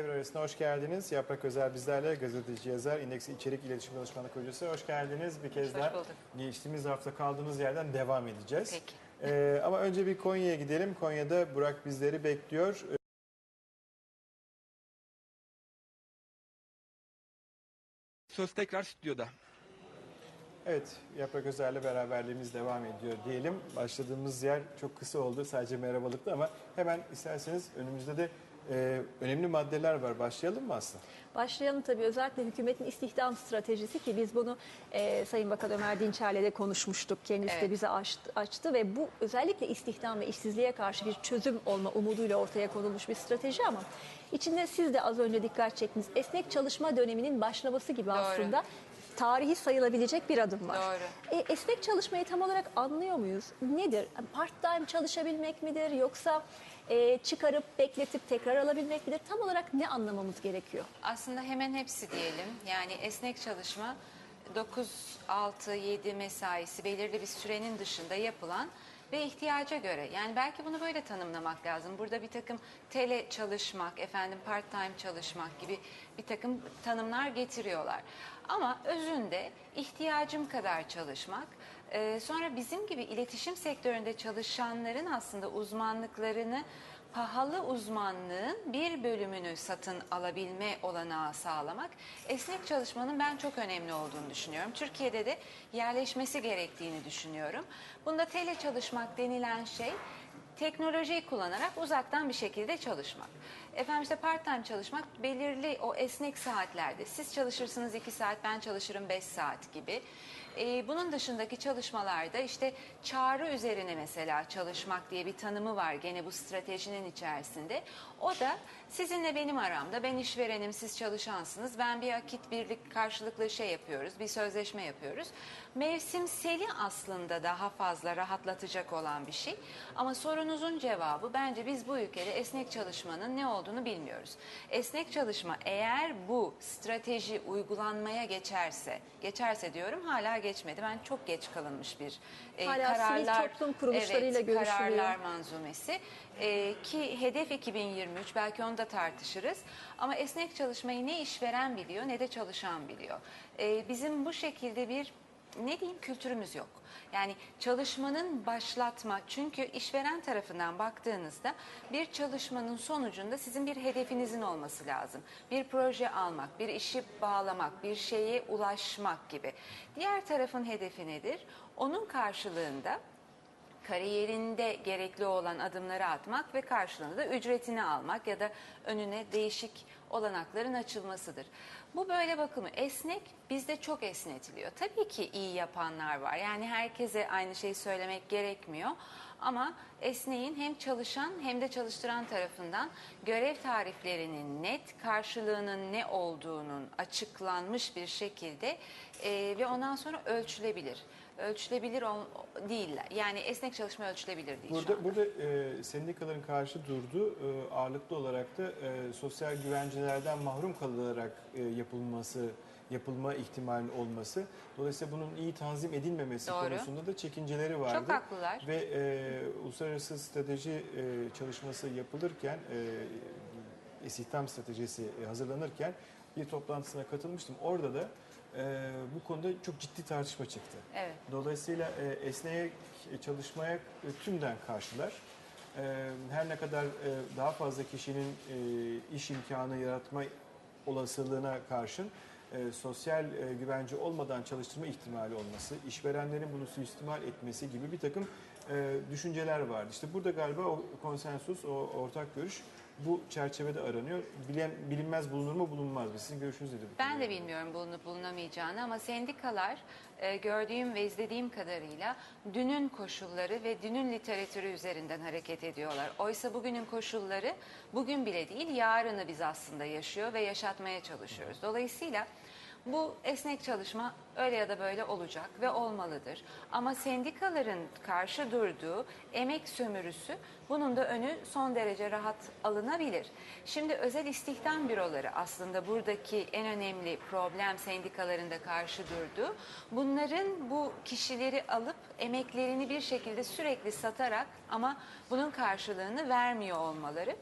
Devre arasında hoş geldiniz. Yaprak Özel bizlerle gazeteci yazar, İndeks İçerik İletişim Danışmanlık Hocası. Hoş geldiniz bir kez Hoş daha. bulduk. Geçtiğimiz hafta kaldığımız yerden devam edeceğiz. Peki. Ee, ama önce bir Konya'ya gidelim. Konya'da Burak bizleri bekliyor. Söz tekrar stüdyoda. Evet, Yaprak Özer'le beraberliğimiz devam ediyor diyelim. Başladığımız yer çok kısa oldu, sadece merhabalıktı ama hemen isterseniz önümüzde de e, önemli maddeler var. Başlayalım mı aslında? Başlayalım tabii özellikle hükümetin istihdam stratejisi ki biz bunu e, Sayın Bakan Ömer Dinçer'le de konuşmuştuk. Kendisi Evet. de bize açtı, açtı ve bu özellikle istihdam ve işsizliğe karşı bir çözüm olma umuduyla ortaya konulmuş bir strateji ama içinde siz de az önce dikkat çektiniz. Esnek çalışma döneminin başlaması gibi aslında tarihi sayılabilecek bir adım var. Doğru. E, esnek çalışmayı tam olarak anlıyor muyuz? Nedir? Part time çalışabilmek midir yoksa e, çıkarıp bekletip tekrar alabilmek midir? Tam olarak ne anlamamız gerekiyor? Aslında hemen hepsi diyelim. Yani esnek çalışma 9-6-7 mesaisi belirli bir sürenin dışında yapılan ve ihtiyaca göre yani belki bunu böyle tanımlamak lazım. Burada bir takım tele çalışmak, efendim part time çalışmak gibi bir takım tanımlar getiriyorlar. Ama özünde ihtiyacım kadar çalışmak, e, sonra bizim gibi iletişim sektöründe çalışanların aslında uzmanlıklarını pahalı uzmanlığın bir bölümünü satın alabilme olanağı sağlamak esnek çalışmanın ben çok önemli olduğunu düşünüyorum. Türkiye'de de yerleşmesi gerektiğini düşünüyorum. Bunda tele çalışmak denilen şey teknolojiyi kullanarak uzaktan bir şekilde çalışmak. Efendim işte part time çalışmak belirli o esnek saatlerde. Siz çalışırsınız 2 saat ben çalışırım 5 saat gibi. Ee, bunun dışındaki çalışmalarda işte çağrı üzerine mesela çalışmak diye bir tanımı var gene bu stratejinin içerisinde. O da sizinle benim aramda ben işverenim siz çalışansınız ben bir akit birlik karşılıklı şey yapıyoruz bir sözleşme yapıyoruz. Mevsimseli aslında daha fazla rahatlatacak olan bir şey ama sorunuzun cevabı bence biz bu ülkede esnek çalışmanın ne olduğunu bilmiyoruz. Esnek çalışma eğer bu strateji uygulanmaya geçerse, geçerse diyorum hala geçmedi. Ben çok geç kalınmış bir e, Hala sivil toplum kuruluşlarıyla evet, görüşülüyor. kararlar manzumesi E, ki hedef 2023 belki onu da tartışırız ama esnek çalışmayı ne işveren biliyor ne de çalışan biliyor. E, bizim bu şekilde bir ne diyeyim kültürümüz yok. Yani çalışmanın başlatma çünkü işveren tarafından baktığınızda bir çalışmanın sonucunda sizin bir hedefinizin olması lazım. Bir proje almak, bir işi bağlamak, bir şeye ulaşmak gibi. Diğer tarafın hedefi nedir? Onun karşılığında kariyerinde gerekli olan adımları atmak ve karşılığında da ücretini almak ya da önüne değişik olanakların açılmasıdır. Bu böyle bakımı esnek bizde çok esnetiliyor. Tabii ki iyi yapanlar var. Yani herkese aynı şeyi söylemek gerekmiyor. Ama esneğin hem çalışan hem de çalıştıran tarafından görev tariflerinin net karşılığının ne olduğunun açıklanmış bir şekilde e, ve ondan sonra ölçülebilir. Ölçülebilir ol, değiller. Yani esnek çalışma ölçülebilir değil Burada burada e, sendikaların karşı durduğu e, ağırlıklı olarak da e, sosyal güvencelerden mahrum kalınarak e, yapılması yapılma ihtimalinin olması. Dolayısıyla bunun iyi tanzim edilmemesi Doğru. konusunda da çekinceleri vardı. Çok haklılar. Ve e, uluslararası strateji e, çalışması yapılırken e, istihdam stratejisi e, hazırlanırken bir toplantısına katılmıştım. Orada da e, bu konuda çok ciddi tartışma çıktı. Evet. Dolayısıyla e, esneye çalışmaya e, tümden karşılar. E, her ne kadar e, daha fazla kişinin e, iş imkanı yaratma olasılığına karşın e, sosyal e, güvence olmadan çalıştırma ihtimali olması, işverenlerin bunu suistimal etmesi gibi bir takım e, düşünceler vardı. İşte burada galiba o konsensus, o ortak görüş bu çerçevede aranıyor. Bilen, bilinmez bulunur mu bulunmaz mı? Sizin görüşünüz nedir? Ben de bilmiyorum bulunup bulunamayacağını ama sendikalar e, gördüğüm ve izlediğim kadarıyla dünün koşulları ve dünün literatürü üzerinden hareket ediyorlar. Oysa bugünün koşulları bugün bile değil yarını biz aslında yaşıyor ve yaşatmaya çalışıyoruz. Dolayısıyla bu esnek çalışma öyle ya da böyle olacak ve olmalıdır. Ama sendikaların karşı durduğu emek sömürüsü bunun da önü son derece rahat alınabilir. Şimdi özel istihdam büroları aslında buradaki en önemli problem sendikalarında karşı durduğu. Bunların bu kişileri alıp emeklerini bir şekilde sürekli satarak ama bunun karşılığını vermiyor olmaları.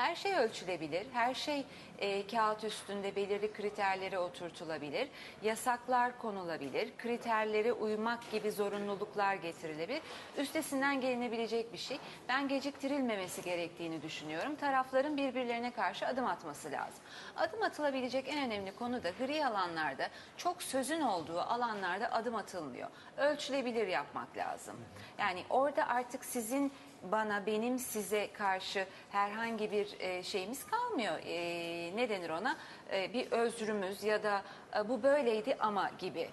Her şey ölçülebilir, her şey e, kağıt üstünde belirli kriterlere oturtulabilir, yasaklar konulabilir, kriterlere uymak gibi zorunluluklar getirilebilir. Üstesinden gelinebilecek bir şey. Ben geciktirilmemesi gerektiğini düşünüyorum. Tarafların birbirlerine karşı adım atması lazım. Adım atılabilecek en önemli konu da gri alanlarda, çok sözün olduğu alanlarda adım atılmıyor. Ölçülebilir yapmak lazım. Yani orada artık sizin bana, benim size karşı herhangi bir e, şeyimiz kalmıyor. E, ne denir ona? E, bir özrümüz ya da e, bu böyleydi ama gibi.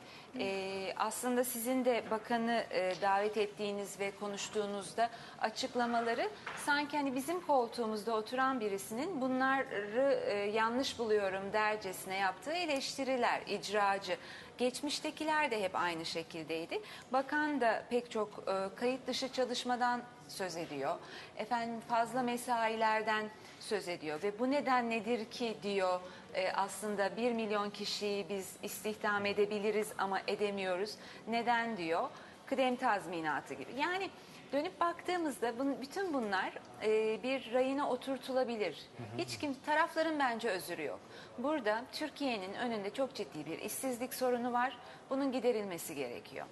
Aslında sizin de bakanı davet ettiğiniz ve konuştuğunuzda açıklamaları sanki hani bizim koltuğumuzda oturan birisinin bunları yanlış buluyorum dercesine yaptığı eleştiriler, icracı. Geçmiştekiler de hep aynı şekildeydi. Bakan da pek çok kayıt dışı çalışmadan söz ediyor. Efendim fazla mesailerden söz ediyor ve bu neden nedir ki diyor e, aslında 1 milyon kişiyi biz istihdam edebiliriz ama edemiyoruz. Neden diyor? Kıdem tazminatı gibi. Yani dönüp baktığımızda bun- bütün bunlar e, bir rayına oturtulabilir. Hiç kim tarafların bence özürü yok. Burada Türkiye'nin önünde çok ciddi bir işsizlik sorunu var. Bunun giderilmesi gerekiyor.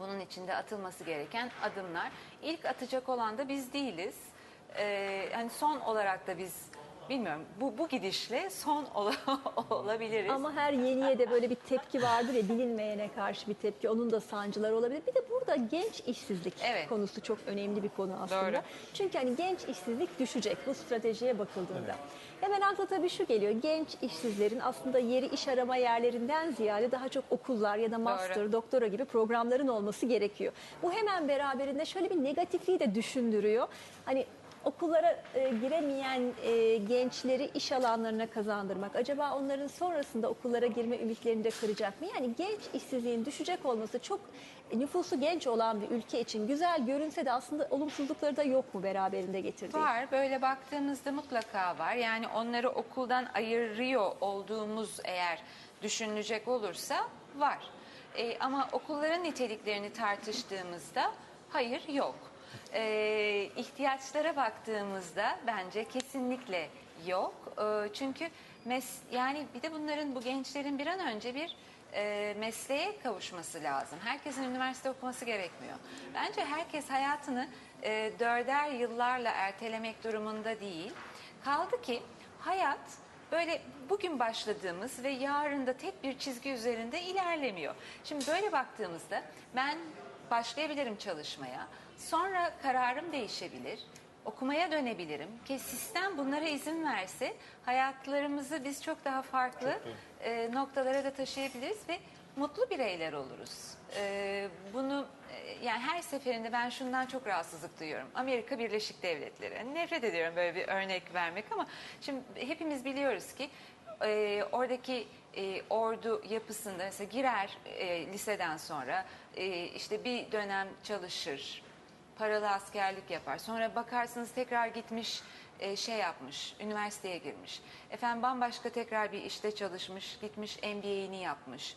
Bunun içinde atılması gereken adımlar. İlk atacak olan da biz değiliz. Ee, yani son olarak da biz bilmiyorum bu bu gidişle son ola- olabiliriz. Ama her yeniye de böyle bir tepki vardır ya bilinmeyene karşı bir tepki. Onun da sancıları olabilir. Bir de burada genç işsizlik Evet. konusu çok önemli bir konu aslında. Doğru. Çünkü hani genç işsizlik düşecek bu stratejiye bakıldığında. Hemen akla tabii şu geliyor. Genç işsizlerin aslında yeri iş arama yerlerinden ziyade daha çok okullar ya da master, doktora gibi programların olması gerekiyor. Bu hemen beraberinde şöyle bir negatifliği de düşündürüyor. Hani okullara e, giremeyen e, gençleri iş alanlarına kazandırmak acaba onların sonrasında okullara girme ümitlerini de kıracak mı? Yani genç işsizliğin düşecek olması çok nüfusu genç olan bir ülke için güzel görünse de aslında olumsuzlukları da yok mu beraberinde getirdiği? Var. Böyle baktığımızda mutlaka var. Yani onları okuldan ayırıyor olduğumuz eğer düşünülecek olursa var. E, ama okulların niteliklerini tartıştığımızda hayır yok. E, ihtiyaçlara baktığımızda bence kesinlikle yok. E, çünkü mes yani bir de bunların bu gençlerin bir an önce bir e, mesleğe kavuşması lazım. Herkesin üniversite okuması gerekmiyor. Bence herkes hayatını e, dörder yıllarla ertelemek durumunda değil. Kaldı ki hayat böyle bugün başladığımız ve yarın da tek bir çizgi üzerinde ilerlemiyor. Şimdi böyle baktığımızda ben başlayabilirim çalışmaya. Sonra kararım değişebilir. Okumaya dönebilirim ki sistem bunlara izin verse hayatlarımızı biz çok daha farklı e, noktalara da taşıyabiliriz ve mutlu bireyler oluruz. E, bunu e, yani her seferinde ben şundan çok rahatsızlık duyuyorum. Amerika Birleşik Devletleri. Yani nefret ediyorum böyle bir örnek vermek ama şimdi hepimiz biliyoruz ki e, oradaki e, ordu yapısında mesela girer e, liseden sonra e, işte bir dönem çalışır, paralı askerlik yapar. Sonra bakarsınız tekrar gitmiş e, şey yapmış, üniversiteye girmiş. Efendim bambaşka tekrar bir işte çalışmış, gitmiş MBA'ini yapmış.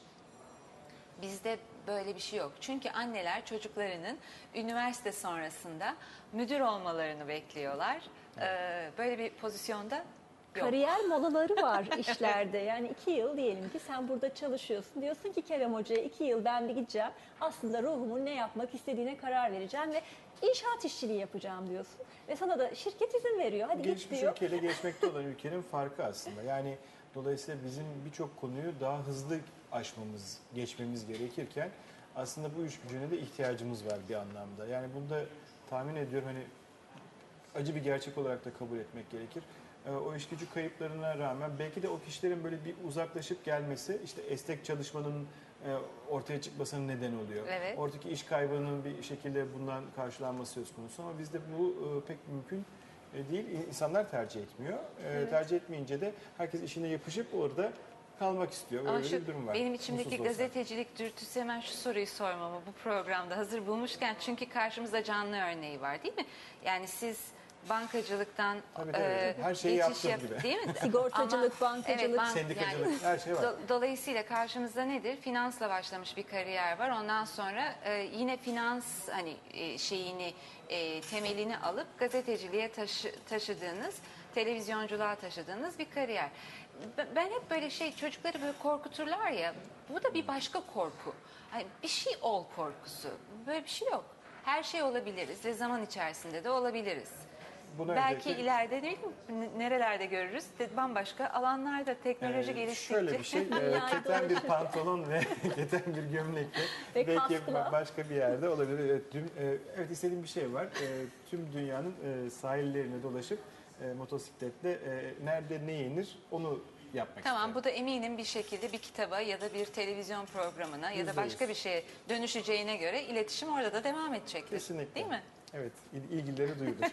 Bizde böyle bir şey yok. Çünkü anneler çocuklarının üniversite sonrasında müdür olmalarını bekliyorlar. Ee, böyle bir pozisyonda. Kariyer molaları var işlerde. Yani iki yıl diyelim ki sen burada çalışıyorsun. Diyorsun ki Kerem Hoca'ya iki yıl ben bir gideceğim. Aslında ruhumun ne yapmak istediğine karar vereceğim ve inşaat işçiliği yapacağım diyorsun. Ve sana da şirket izin veriyor. Hadi git Gelişmiş diyor. ülkeyle geçmekte olan ülkenin farkı aslında. Yani dolayısıyla bizim birçok konuyu daha hızlı aşmamız, geçmemiz gerekirken aslında bu iş gücüne de ihtiyacımız var bir anlamda. Yani bunda tahmin ediyorum hani acı bir gerçek olarak da kabul etmek gerekir. Ee, O iş gücü kayıplarına rağmen belki de o kişilerin böyle bir uzaklaşıp gelmesi işte esnek çalışmanın e, ortaya çıkmasının neden oluyor. Evet. Oradaki iş kaybının bir şekilde bundan karşılanması söz konusu ama bizde bu e, pek mümkün e, değil. İnsanlar tercih etmiyor. E, Tercih etmeyince de herkes işine yapışıp orada kalmak istiyor. Ama Öyle şu bir durum var. benim içimdeki gazetecilik dürtüsü hemen şu soruyu sormamı bu programda hazır bulmuşken çünkü karşımızda canlı örneği var değil mi? Yani siz bankacılıktan Tabii, tabii. e, Her şeyi geçiş yaptım gibi. değil mi? Sigortacılık, bankacılık. bank- Sendikacılık, her şey var. Do- Dolayısıyla karşımızda nedir? Finansla başlamış bir kariyer var. Ondan sonra e, yine finans hani e, şeyini e, temelini alıp gazeteciliğe taşı- taşıdığınız televizyonculuğa taşıdığınız bir kariyer. B- Ben hep böyle şey çocukları böyle korkuturlar ya. Bu da bir başka korku. Hani bir şey ol korkusu. Böyle bir şey yok. Her şey olabiliriz ve zaman içerisinde de olabiliriz. Bunu Belki öncelikle- ileride bileyim n- nerelerde görürüz. De- Bambaşka alanlarda teknoloji Ee, geliştikçe. Şöyle bir şey, e, keten bir pantolon ve keten bir gömlekle Ve belki kaskla. başka bir yerde olabilir. Evet, dün, e, evet istediğim bir şey var. E, tüm dünyanın e, sahillerine dolaşıp e, motosikletle e, nerede ne yenir onu yapmak Tamam istiyorum. bu da eminim bir şekilde bir kitaba ya da bir televizyon programına ya da Yüzde başka yüz. bir şeye dönüşeceğine göre iletişim orada da devam edecektir. Kesinlikle. Değil mi? Evet, il- ilgileri duyulur.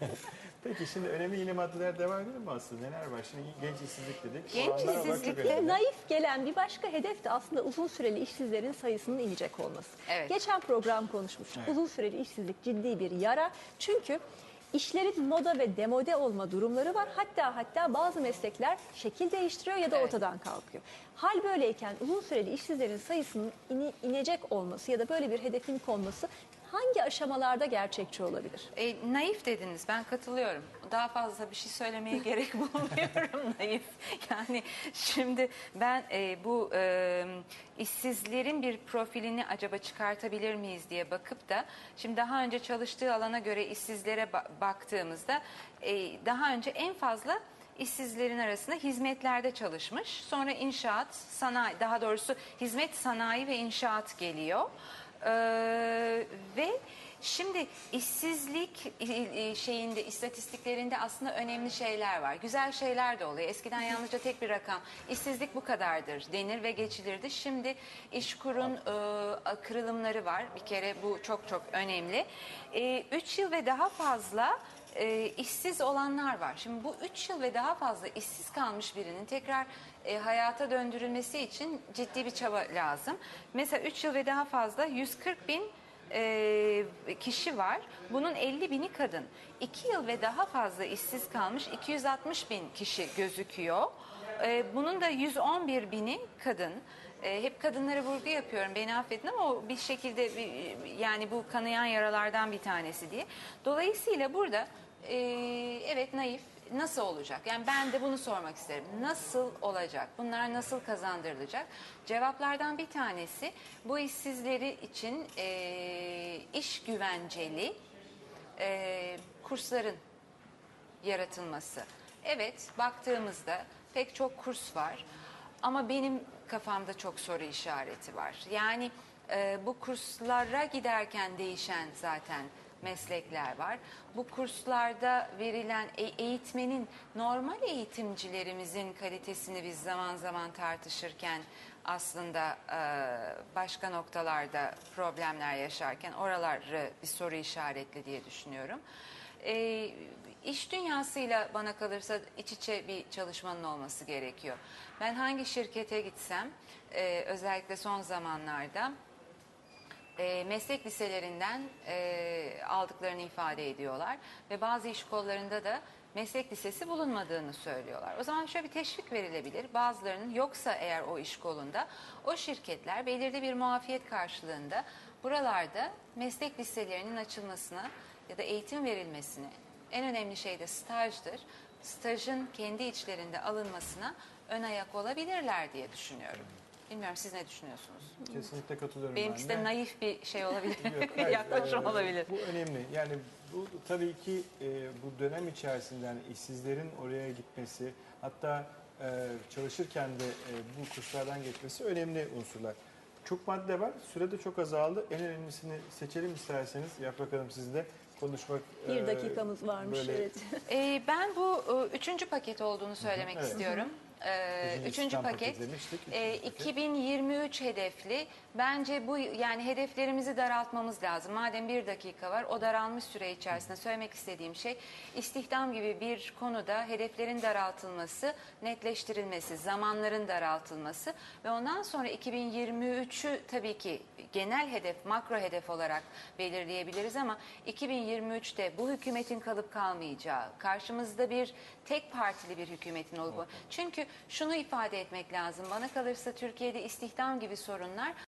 Peki şimdi önemli yine maddeler devam edelim mi aslında? Neler var? Şimdi genç işsizlik dedik. Genç Oranlar olarak çok işsizlikte önemli. Naif gelen bir başka hedef de aslında uzun süreli işsizlerin sayısının inecek olması. Evet. Geçen program konuşmuştuk. Uzun süreli işsizlik ciddi bir yara. Çünkü işlerin moda ve demode olma durumları var. Hatta hatta bazı meslekler şekil değiştiriyor ya da Evet. ortadan kalkıyor. Hal böyleyken uzun süreli işsizlerin sayısının inecek olması ya da böyle bir hedefin konması hangi aşamalarda gerçekçi olabilir? E, naif dediniz ben katılıyorum. Daha fazla bir şey söylemeye gerek bulmuyorum naif. Yani şimdi ben e, bu e, işsizlerin bir profilini acaba çıkartabilir miyiz diye bakıp da şimdi daha önce çalıştığı alana göre işsizlere ba- baktığımızda e, daha önce en fazla işsizlerin arasında hizmetlerde çalışmış. Sonra inşaat, sanayi daha doğrusu hizmet sanayi ve inşaat geliyor. Ee, ve şimdi işsizlik e, e, şeyinde istatistiklerinde aslında önemli şeyler var. Güzel şeyler de oluyor. Eskiden yalnızca tek bir rakam işsizlik bu kadardır denir ve geçilirdi. Şimdi işkurun e, kırılımları var. Bir kere bu çok çok önemli. 3 yıl ve daha fazla e, işsiz olanlar var. Şimdi bu 3 yıl ve daha fazla işsiz kalmış birinin tekrar e, hayata döndürülmesi için ciddi bir çaba lazım. Mesela 3 yıl ve daha fazla 140 bin e, kişi var. Bunun 50 bini kadın. 2 yıl ve daha fazla işsiz kalmış 260 bin kişi gözüküyor. E, bunun da 111 bini kadın. E, hep kadınlara vurgu yapıyorum beni affedin ama o bir şekilde bir- yani bu kanayan yaralardan bir tanesi diye. Dolayısıyla burada e, evet naif nasıl olacak? Yani ben de bunu sormak isterim. Nasıl olacak? Bunlar nasıl kazandırılacak? Cevaplardan bir tanesi bu işsizleri için e, iş güvenceli e, kursların yaratılması. Evet, baktığımızda pek çok kurs var ama benim kafamda çok soru işareti var. Yani e, bu kurslara giderken değişen zaten meslekler var. Bu kurslarda verilen e- eğitmenin normal eğitimcilerimizin kalitesini biz zaman zaman tartışırken aslında e, başka noktalarda problemler yaşarken oraları bir soru işaretli diye düşünüyorum. E, iş dünyasıyla bana kalırsa iç içe bir çalışmanın olması gerekiyor. Ben hangi şirkete gitsem e, özellikle son zamanlarda e, meslek liselerinden e, aldıklarını ifade ediyorlar ve bazı iş kollarında da meslek lisesi bulunmadığını söylüyorlar. O zaman şöyle bir teşvik verilebilir. Bazılarının yoksa eğer o iş kolunda o şirketler belirli bir muafiyet karşılığında buralarda meslek liselerinin açılmasına ya da eğitim verilmesini en önemli şey de stajdır. Stajın kendi içlerinde alınmasına ön ayak olabilirler diye düşünüyorum. Bilmiyorum siz ne düşünüyorsunuz? Kesinlikle katılıyorum Benimkisi ben de de. naif bir şey olabilir. Yok, bir hayır, yaklaşım e, olabilir. Bu önemli. Yani bu tabii ki e, bu dönem içerisinde yani işsizlerin oraya gitmesi hatta e, çalışırken de e, bu kurslardan geçmesi önemli unsurlar. Çok madde var. Süre de çok azaldı. En önemlisini seçelim isterseniz. Yaprak Hanım sizde konuşmak. Bir e, dakikamız varmış böyle evet. Ee, ben bu e, üçüncü paket olduğunu söylemek Evet. istiyorum. Ee, Üçüncü üçüncü İslam paket. paketi demiştik. Ee, Üçüncü paket. 2023 hedefli. Bence bu yani hedeflerimizi daraltmamız lazım. Madem bir dakika var o daralmış süre içerisinde söylemek istediğim şey istihdam gibi bir konuda hedeflerin daraltılması, netleştirilmesi, zamanların daraltılması ve ondan sonra 2023'ü tabii ki genel hedef, makro hedef olarak belirleyebiliriz ama 2023'te bu hükümetin kalıp kalmayacağı, karşımızda bir tek partili bir hükümetin olup çünkü şunu ifade etmek lazım. Bana kalırsa Türkiye'de istihdam gibi sorunlar